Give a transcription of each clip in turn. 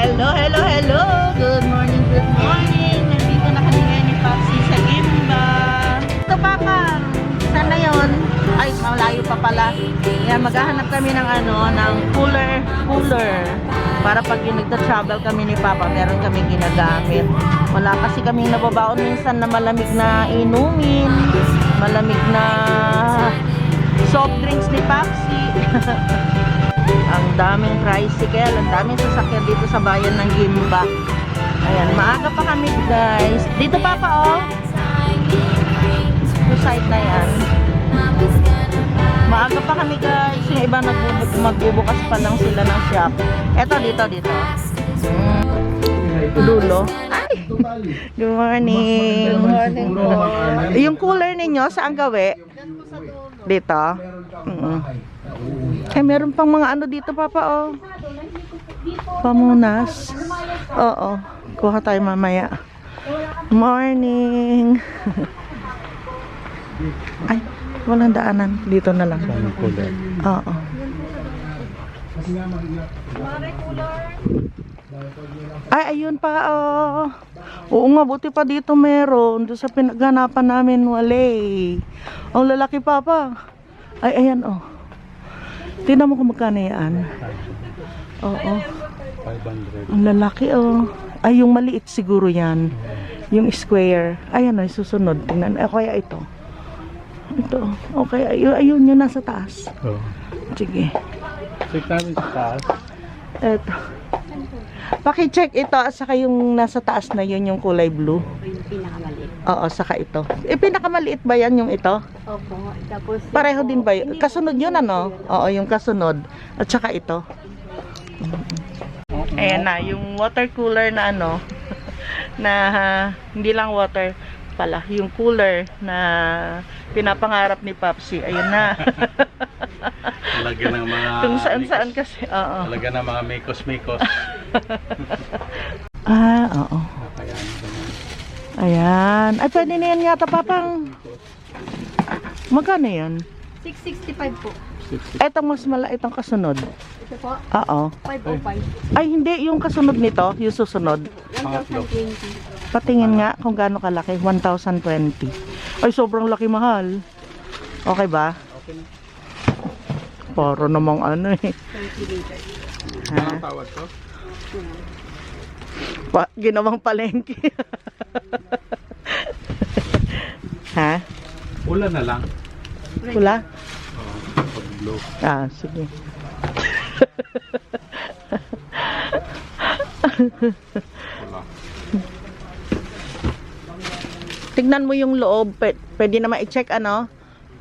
Hello, hello, hello. Good morning, good morning. Nandito na kami ngayon ni Papsi sa Gimba. Ito, Papa. Saan na yun? Ay, malayo pa pala. Yan, maghahanap kami ng ano, ng cooler, cooler. Para pag yung nagta-travel kami ni Papa, meron kami ginagamit. Wala kasi kami nababaon minsan na malamig na inumin. Malamig na soft drinks ni Papsi. ang daming tricycle, ang daming sasakyan dito sa bayan ng Gimba. Ayan, maaga pa kami guys. Dito pa pa oh. Side na yan. Maaga pa kami guys. Yung iba nagbubu- magbubukas pa lang sila ng shop. Eto dito, dito. Mm. Dulo. Ay! Good morning. Good morning Yung cooler ninyo, saan gawi? Dito? Mm Eh, meron pang mga ano dito, Papa, oh. Pamunas. Oo. Kuha tayo mamaya. Morning. Ay, walang daanan. Dito na lang. Oo. Ay, ayun pa, oh. Oo nga, buti pa dito meron. Doon sa pinaghanapan namin, wala eh. Ang lalaki, Papa. Ay, ayan, oh. Tingnan mo kung magkano yan. Oo. 500. Ang lalaki, oh. Ay, yung maliit siguro yan. Yung square. Ayan, oh, susunod. Tingnan. Eh, kaya ito. Ito. Okay, ayun, ayun yung nasa taas. Oh. Sige. Check namin sa taas. Ito. Paki-check ito at saka yung nasa taas na yun yung kulay blue. Yung pinakamaliit. Oo, saka ito. Eh, pinakamaliit ba yan yung ito? Opo. Tapos, Pareho din ba yun? Kasunod yun ano? Oo, yung kasunod. At saka ito. Ayan na, yung water cooler na ano, na hindi lang water pala, yung cooler na pinapangarap ni Papsi. Ayun na. Talaga ng mga... Kung saan saan kasi. Oo. Talaga ng mga mikos-mikos. Ah, oo. Ayan. Ay, pwede na yan yata, papang. Magkano yan? 665 po. 60. Etong mas mala, itong kasunod. Ito po, Oo. 505. Ay, hindi. Yung kasunod nito, yung susunod. Pangatlo. 1020. Patingin nga kung gaano kalaki. 1,020. Ay, sobrang laki mahal. Okay ba? Okay na. Para namang ano eh. 20 liters. Ano ang tawad ko? Pa, ginawang palengke. ha? Ulan na lang. Pula? Oo. Blow. Ah, sige. Tignan mo yung loob. Pwede, pwede naman i-check ano?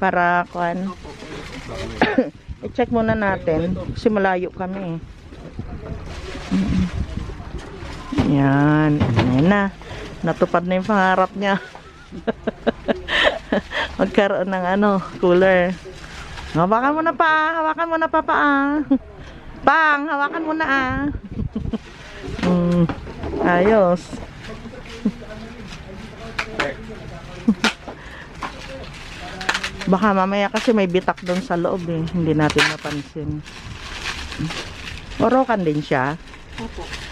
Para kuan. i-check muna natin. Kasi malayo kami. eh. Mm. Yan. Yan na. Natupad na yung pangarap niya. Magkaroon ng ano, cooler. Hawakan mo na pa. Hawakan mo na pa pa. Pang, hawakan mo na ah. mm, ayos. Baka mamaya kasi may bitak doon sa loob eh. Hindi natin napansin. Orokan din siya. Opo.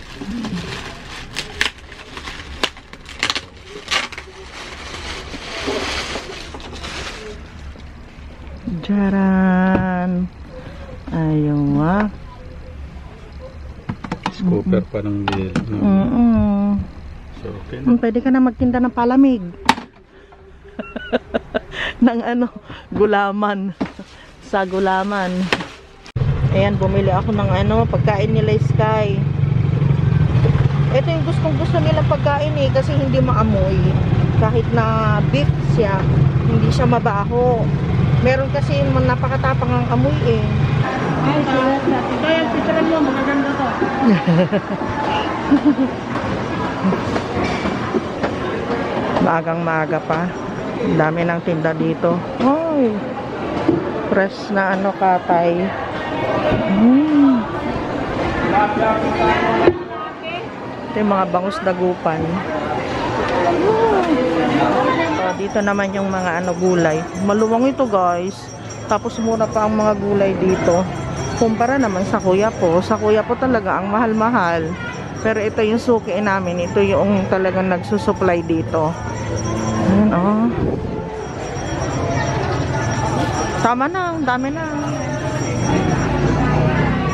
Ayun nga. Scooper pa ng deal. No? Mm-mm. So, okay na. Mm, Pwede ka na magtinda ng palamig. ng ano, gulaman. Sa gulaman. Ayan, bumili ako ng ano, pagkain nila Sky. Ito yung gustong gusto nilang pagkain eh, kasi hindi maamoy. Kahit na beef siya, hindi siya mabaho. Meron kasi yung napakatapang ang amoy eh. Ay, yung picture mo, magaganda to. Maagang maaga pa. Dami ng tinda dito. Hoy. Fresh na ano katay. Mm. Ito yung mga bangus dagupan. Oh, dito naman yung mga ano gulay. Maluwang ito guys. Tapos mura pa ang mga gulay dito. Kumpara naman sa kuya po. Sa kuya po talaga ang mahal-mahal. Pero ito yung suki namin. Ito yung talagang nagsusupply dito. Ayan, oh. Tama na, ang dami na.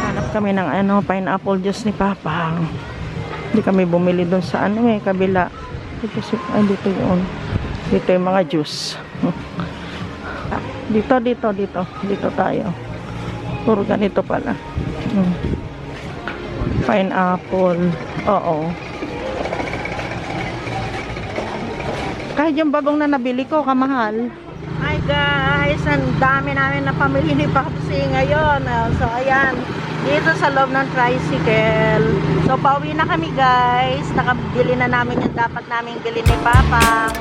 Hanap kami ng ano, pineapple juice ni Papa. Hindi kami bumili doon sa ano eh, kabila. Dito, si, ay, dito yun. Dito yung mga juice. Dito, dito, dito. Dito tayo. Puro ganito pala. Hmm. Pineapple. Oo. Kahit yung bagong na nabili ko, kamahal. Hi guys! Ang dami namin na pamili ni Papsi ngayon. So ayan, dito sa loob ng tricycle. So pauwi na kami guys. Nakabili na namin yung dapat naming bili ni Papang.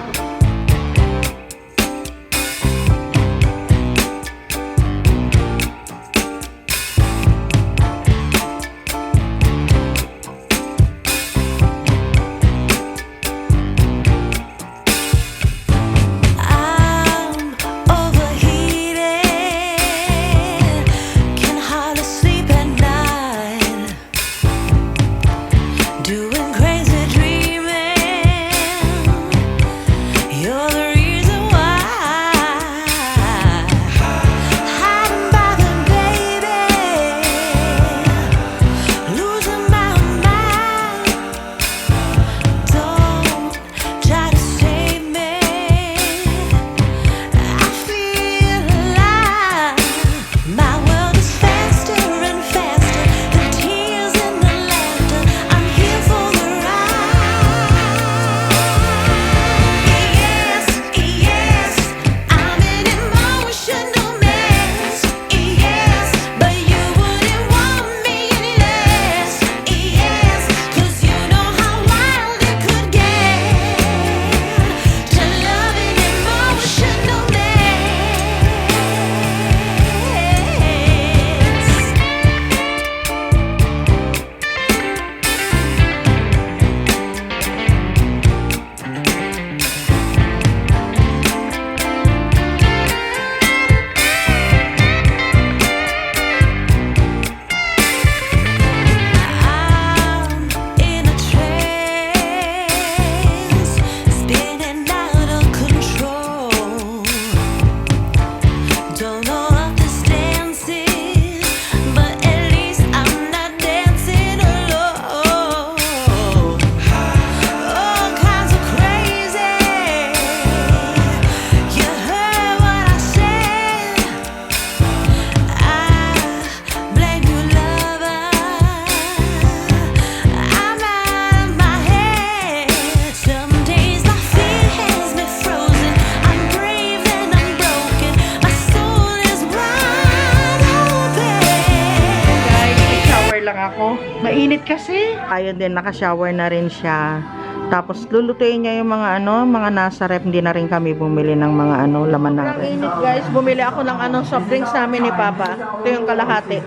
Mainit kasi. Ayun din, naka-shower na rin siya. Tapos lulutuin niya yung mga ano, mga nasa rep. Hindi na rin kami bumili ng mga ano, laman ng rep. init guys, bumili ako ng ano, soft drinks namin ni Papa. Ito yung kalahati.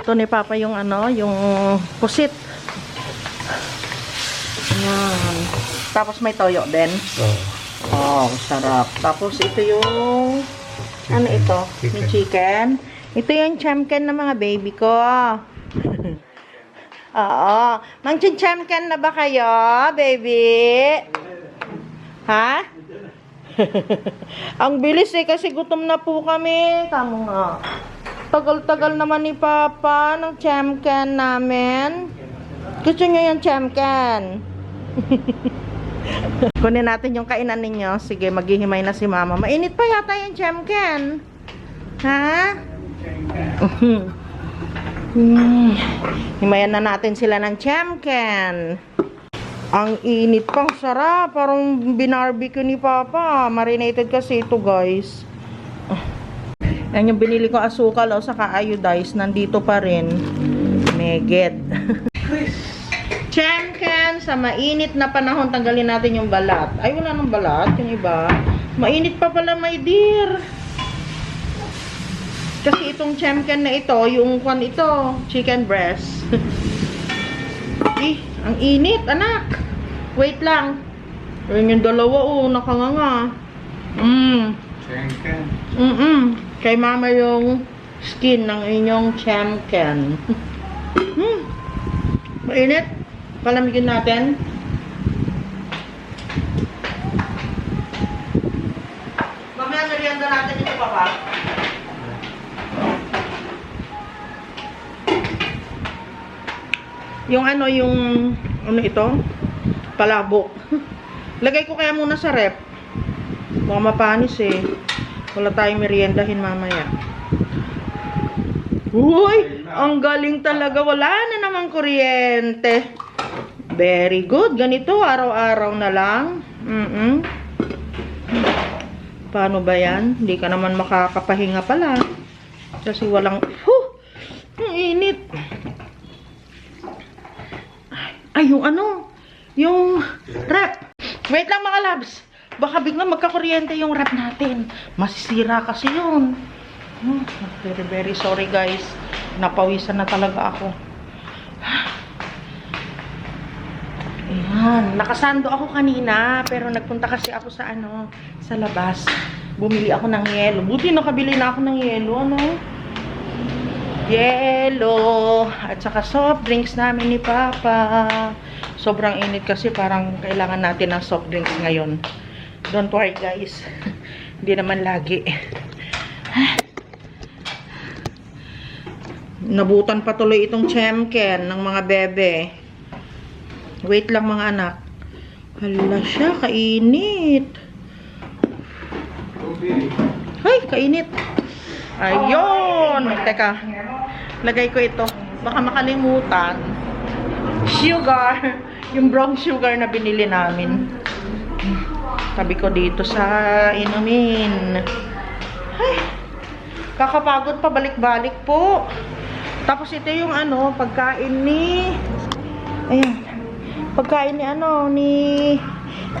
Ito ni Papa yung ano, yung pusit. Ayan. Tapos may toyo din. Oh. Oh, sarap. Tapos ito yung ano ito? Yung chicken. Ito yung chamken ng mga baby ko. Oo. Mang chamken na ba kayo, baby? Ha? Ang bilis eh kasi gutom na po kami. Tama nga. Tagal-tagal naman ni Papa ng chamken namin. Gusto niyo yung chamken? Kunin natin yung kainan ninyo. Sige, maghihimay na si Mama. Mainit pa yata yung chamken. Ha? Hmm. Himayan na natin sila ng chamken. Ang init pang sarap. Parang binarbecue ni Papa. Marinated kasi ito, guys. Yan yung binili ko asukal o saka iodized. Nandito pa rin. Meged. Chamken, sa mainit na panahon, tanggalin natin yung balat. Ay, wala nang balat. Yung iba. Mainit pa pala, my dear. Kasi itong chamken na ito, yung kwan ito, chicken breast. eh, ang init, anak. Wait lang. Ayun yung dalawa, oh, nakanganga. Mm. Champion. Mm-mm. Kay mama yung skin ng inyong chamken. hmm. Mainit. Palamigin natin. Mamaya merienda natin ito, Papa. Yung ano, yung ano ito? Palabok. Lagay ko kaya muna sa rep. Baka mapanis eh. Wala tayong meriendahin mamaya. Uy! Ang galing talaga. Wala na namang kuryente. Very good. Ganito, araw-araw na lang. Mm Paano ba yan? Hindi ka naman makakapahinga pala. Kasi walang... Huh! Ang init. Ay, yung ano? Yung rep. Wait lang mga labs. Baka biglang magkakuryente yung rep natin. Masisira kasi yun. Hmm, Very, very sorry guys. Napawisan na talaga ako. Ayan. Nakasando ako kanina. Pero nagpunta kasi ako sa ano, sa labas. Bumili ako ng yelo. Buti nakabili na ako ng yelo, ano? Yelo. At saka soft drinks namin ni Papa. Sobrang init kasi parang kailangan natin ng soft drinks ngayon. Don't worry guys. Hindi naman lagi. Nabutan pa tuloy itong chemken ng mga bebe. Wait lang mga anak. Hala siya, kainit. Ay, kainit. Ayun. Teka. Lagay ko ito. Baka makalimutan. Sugar. Yung brown sugar na binili namin. Tabi ko dito sa inumin. Ay. Kakapagod pa balik-balik po. Tapos ito yung ano, pagkain ni Ayan. Pagkain ni ano, ni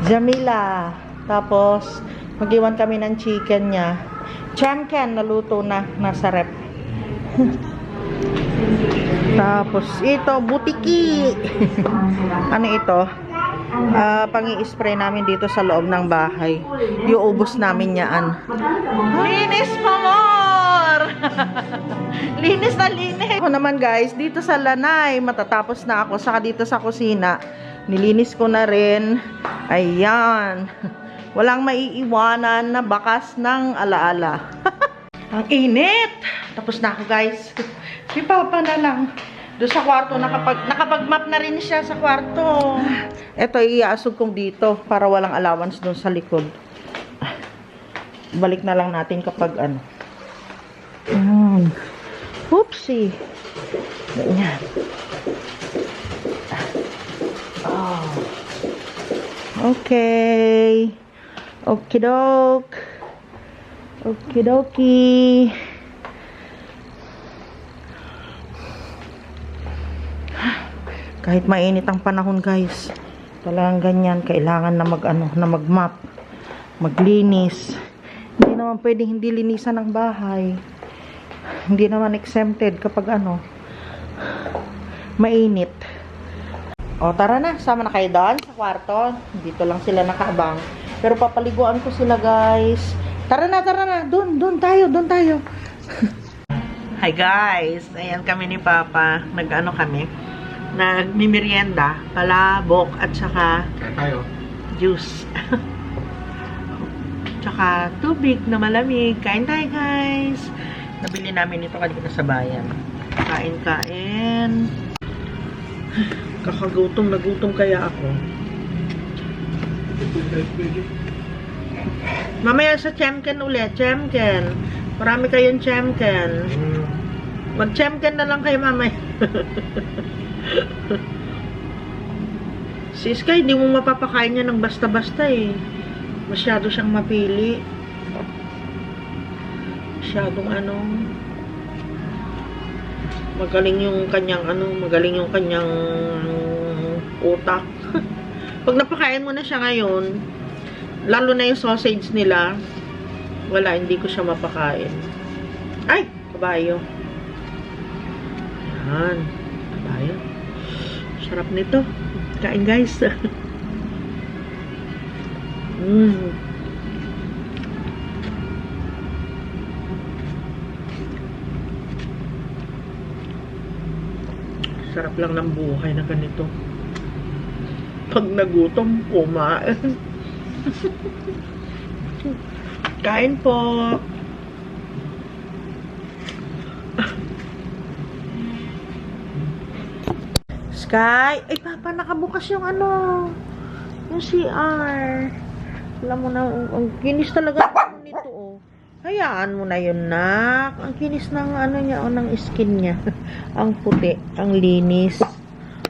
Jamila. Tapos, mag-iwan kami ng chicken niya. Chamken, naluto na. Nasa rep. Tapos, ito, butiki. ano ito? Ah, pangi-spray namin dito sa loob ng bahay. Iuubos namin yan. Linis pa more! linis na linis. Ako naman guys, dito sa lanay, matatapos na ako. Saka dito sa kusina, nilinis ko na rin. Ayan. Walang maiiwanan na bakas ng alaala. Ang init! Tapos na ako guys. Si Papa na lang. Doon sa kwarto, nakapag, nakapag-map na rin siya sa kwarto. Ito, iaasog kong dito para walang allowance doon sa likod. Balik na lang natin kapag ano. Ayan. Oopsie. Ganyan. Oh. Okay. Okidok. Okidoki. Kahit mainit ang panahon, guys. Talagang ganyan, kailangan na mag ano, na mag-map, maglinis. Hindi naman pwedeng hindi linisan ang bahay. Hindi naman exempted kapag ano, mainit. O, tara na. Sama na kayo doon sa kwarto. Dito lang sila nakaabang. Pero papaliguan ko sila, guys. Tara na, tara na. Doon, doon tayo, doon tayo. Hi, guys. Ayan kami ni Papa. Nag-ano kami. Nagmimerienda. Palabok at saka Kaya tayo. juice. Tsaka tubig na malamig. Kain tayo, guys. Nabili namin ito kanina sa bayan. Kain, kain. Kakagutom na gutom kaya ako. Mamaya sa Chemken ulit. Chemken. Marami kayong Chemken. Mag-Chemken na lang kayo mamaya. Si Sky, hindi mo mapapakain niya ng basta-basta eh. Masyado siyang mapili. Masyadong ano. Magaling yung kanyang ano, magaling yung kanyang utak. Pag napakain mo na siya ngayon, lalo na yung sausage nila, wala, hindi ko siya mapakain. Ay, kabayo. Yan, kabayo. Sarap nito. Kain guys. mm. Sarap lang ng buhay na ganito. Pag nagutom, kumain. Kain po. Sky! Ay, papa, nakabukas yung ano. Yung CR. Alam mo na, ang, ang kinis talaga nito, oh. Hayaan mo na yun, nak. Ang kinis ng ano niya, oh, ng skin niya. ang puti, ang linis.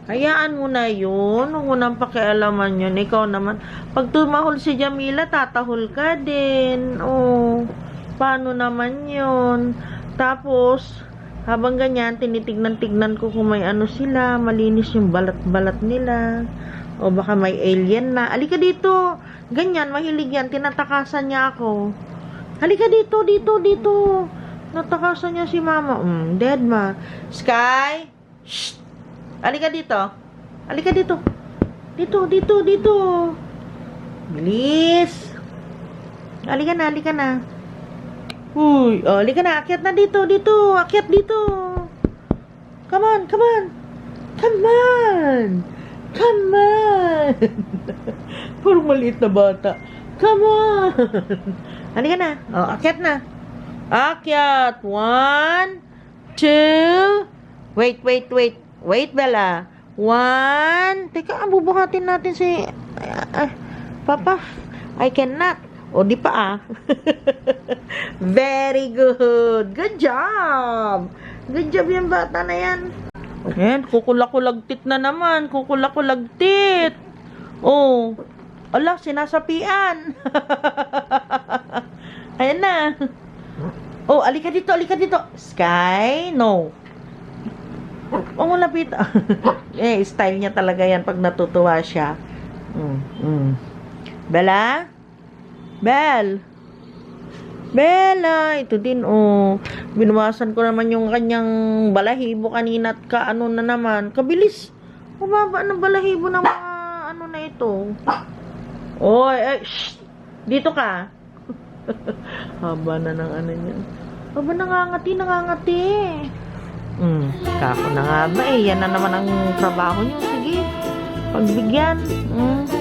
Hayaan mo na yun. Huwag mo nang pakialaman yun. Ikaw naman. Pag tumahol si Jamila, tatahol ka din. Oh, paano naman yun? Tapos, habang ganyan, tinitignan-tignan ko kung may ano sila. Malinis yung balat-balat nila. O baka may alien na. Halika dito. Ganyan, mahilig yan. Tinatakasan niya ako. Halika dito, dito, dito. Natakasan niya si mama. Mm, dead ma. Sky? Shh! Halika dito. Halika dito. Dito, dito, dito. Bilis. Halika na, halika na. Uy, oh, halika na. Akyat na dito, dito. Akyat dito. Come on, come on. Come on. Come on. Parang maliit na bata. Come on. Halika na. Oh, akyat na. Akyat. One, two. Wait, wait, wait. Wait, Bella. One. Teka, bubuhatin natin si... ah, ah, Papa, I cannot. O, di pa ah. Very good. Good job. Good job yung bata na yan. Ayan, kukulak-kulagtit na naman. Kukulak-kulagtit. Oh. Ala, sinasapian. Ayan na. Oh, alika dito, alika dito. Sky, no. Huwag mo lapit. eh, style niya talaga yan pag natutuwa siya. Mm, mm. Bella? Bell? Bella, ito din, oh. Binuwasan ko naman yung kanyang balahibo kanina at kaano na naman. Kabilis. Mababa ng balahibo ng mga ano na ito. Oy, ay, shh. Dito ka. Haba na ng ano niya. Haba nangangati, nangangati. Hmm, kako na nga ba eh. Yan na naman ang trabaho niyo. Sige, pagbigyan. Hmm.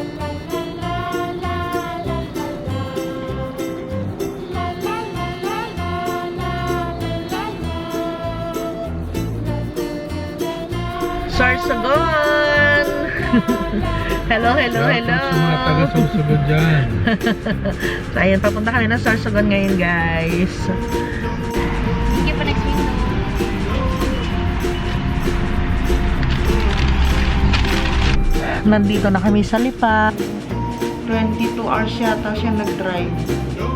Sarsagon! hello, hello, hello! Sa mga taga-susunod dyan. So, ayan, papunta kami ng Sarsagon ngayon, guys. Sige pa next week. Nandito na kami sa Lipa. 22 hours yata siya nag-drive.